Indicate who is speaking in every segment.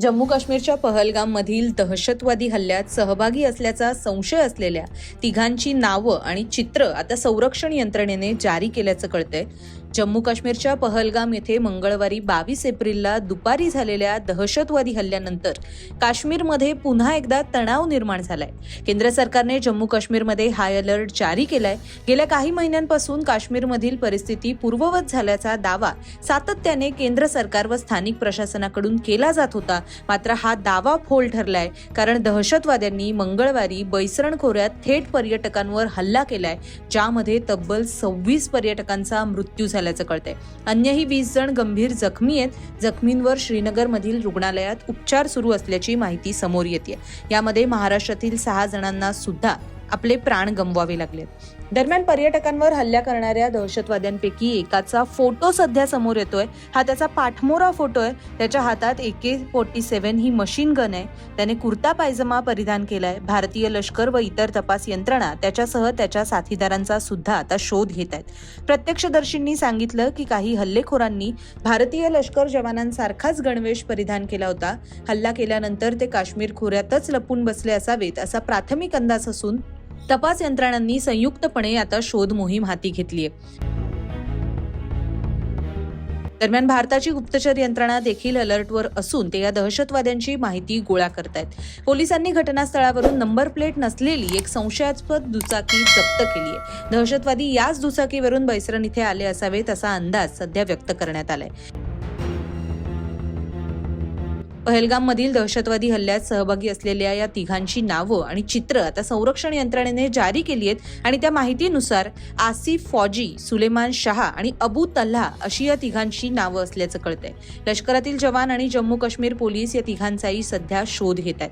Speaker 1: जम्मू काश्मीरच्या पहलगाममधील दहशतवादी हल्ल्यात सहभागी असल्याचा संशय असलेल्या तिघांची नावं आणि चित्र आता संरक्षण यंत्रणेने जारी केल्याचं कळतंय. जम्मू काश्मीरच्या पहलगाम येथे मंगळवारी बावीस एप्रिलला दुपारी झालेल्या दहशतवादी हल्ल्यानंतर काश्मीरमध्ये पुन्हा एकदा तणाव निर्माण झालाय. केंद्र सरकारने जम्मू काश्मीरमध्ये हाय अलर्ट जारी केलाय. गेल्या काही महिन्यांपासून काश्मीरमधील परिस्थिती पूर्ववत झाल्याचा दावा सातत्याने केंद्र सरकार व स्थानिक प्रशासनाकडून केला जात होता. मात्र हा दावा फोल ठरलाय कारण दहशतवाद्यांनी मंगळवारी बैसरण खोऱ्यात थेट पर्यटकांवर हल्ला केलाय ज्यामध्ये तब्बल सव्वीस पर्यटकांचा मृत्यू झाला. झाल्याचं कळतंय. अन्यही वीस जण गंभीर जखमी आहेत. जखमींवर श्रीनगरमधील रुग्णालयात उपचार सुरू असल्याची माहिती समोर येते यामध्ये महाराष्ट्रातील सहा जणांना सुद्धा आपले प्राण गमवावे लागले. दरम्यान पर्यटकांवर हल्ला करणाऱ्या दहशतवाद्यांपैकी एकाचा फोटो सध्या समोर येतोय. हा त्याचा पाठमोरा फोटो आहे. त्याच्या हातात ए के फोर्टी सेव्हन ही मशीन गन आहे. त्याने कुर्ता पायजमा परिधान केलाय. भारतीय लष्कर व इतर तपास यंत्रणा त्याच्यासह त्याच्या साथीदारांचा सुद्धा आता शोध घेत आहेत. प्रत्यक्षदर्शींनी सांगितलं की काही हल्लेखोरांनी भारतीय लष्कर जवानांसारखाच गणवेश परिधान केला होता. हल्ला केल्यानंतर ते काश्मीर खोऱ्यातच लपून बसले असावेत असा प्राथमिक अंदाज असून तपास यंत्रणांनी संयुक्तपणे आता शोध मोहीम हाती घेतली आहे. दरम्यान भारताची गुप्तचर यंत्रणा देखील अलर्टवर असून ते या दहशतवाद्यांची माहिती गोळा करतायत. पोलिसांनी घटनास्थळावरून नंबर प्लेट नसलेली एक संशयास्पद दुचाकी जप्त केली आहे. दहशतवादी याच दुचाकीवरून बैसरण इथे आले असावेत असा अंदाज सध्या व्यक्त करण्यात आलाय. पहलगाममधील दहशतवादी हल्ल्यात सहभागी असलेल्या या तिघांची नावं आणि चित्र आता संरक्षण यंत्रणेने जारी केली आहेत. आणि त्या माहितीनुसार आसिफ फौजी सुलेमान शहा आणि अबू तल्हा अशी या तिघांची नावं असल्याचं कळतंय. लष्करातील जवान आणि जम्मू काश्मीर पोलीस या तिघांचाही सध्या शोध घेत आहेत.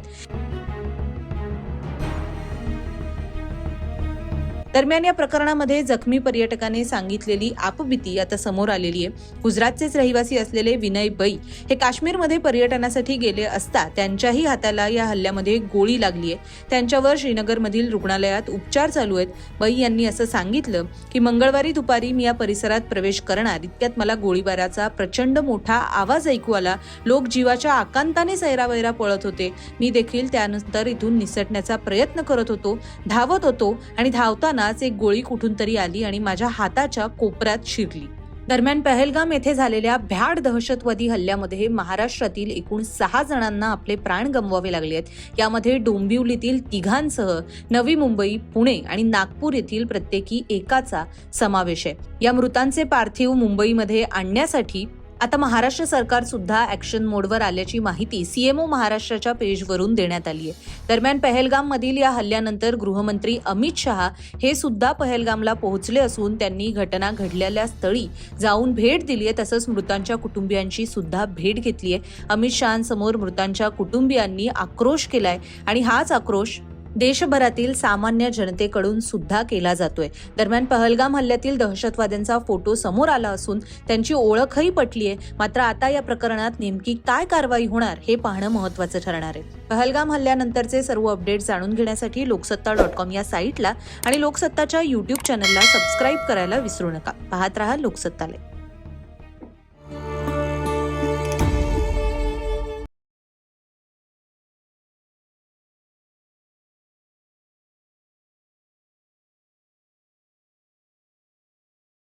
Speaker 1: दरम्यान या प्रकरणामध्ये जखमी पर्यटकाने सांगितलेली आपबीती आता समोर आलेली आहे. गुजरातचेच रहिवासी असलेले विनय बै हे काश्मीरमध्ये पर्यटनासाठी गेले असता त्यांच्याही हाताला या हल्ल्यामध्ये गोळी लागली आहे. त्यांच्यावर श्रीनगरमधील रुग्णालयात उपचार चालू आहेत. बै यांनी असं सांगितलं की मंगळवारी दुपारी मी या परिसरात प्रवेश करणार. इतक्यात मला गोळीबाराचा प्रचंड मोठा आवाज ऐकू आला. लोक जीवाच्या आकांताने सैरावैरा पळत होते. मी देखील त्यानंतर इथून निसटण्याचा प्रयत्न करत होतो धावत होतो आणि धावताना असतानाच एक गोळी कुठून तरी आली आणि माझ्या हाताच्या कोपऱ्यात शिरली. दरम्यान पहलगाम येथे झालेल्या भ्याड दहशतवादी हल्ल्यामध्ये महाराष्ट्रातील एकूण सहा जणांना आपले प्राण गमवावे लागले आहेत. यामध्ये डोंबिवलीतील तिघांसह नवी मुंबई पुणे आणि नागपूर येथील प्रत्येकी एकाचा समावेश आहे. या मृतांचे पार्थिव मुंबईमध्ये आणण्यासाठी आता महाराष्ट्र सरकार सुद्धा ऍक्शन मोडवर आल्याची माहिती सीएमओ महाराष्ट्राच्या पेजवरून देण्यात आली आहे दरम्यान पहलगाम मधील या हल्ल्यानंतर गृहमंत्री अमित शहा हे सुद्धा पहलगामला पोहोचले असून त्यांनी घटना घडलेल्या स्थळी जाऊन भेट दिली आहे तसंच मृतांच्या कुटुंबियांची सुद्धा भेट घेतली आहे अमित शहांसमोर मृतांच्या कुटुंबियांनी आक्रोश केलाय आणि हाच आक्रोश देशभरातील सामान्य जनतेकडून सुद्धा केला जातोय. दरम्यान पहलगाम हल्ल्यातील दहशतवाद्यांचा फोटो समोर आला असून त्यांची ओळखही पटली आहे मात्र आता या प्रकरणात नेमकी काय कारवाई होणार हे पाहणं महत्वाचं ठरणार आहे. पहलगाम हल्ल्यानंतरचे सर्व अपडेट जाणून घेण्यासाठी लोकसत्ता डॉट कॉम या साईटला आणि लोकसत्ताच्या युट्यूब चॅनलला सबस्क्राईब करायला विसरू नका. पाहत रहा लोकसत्तालय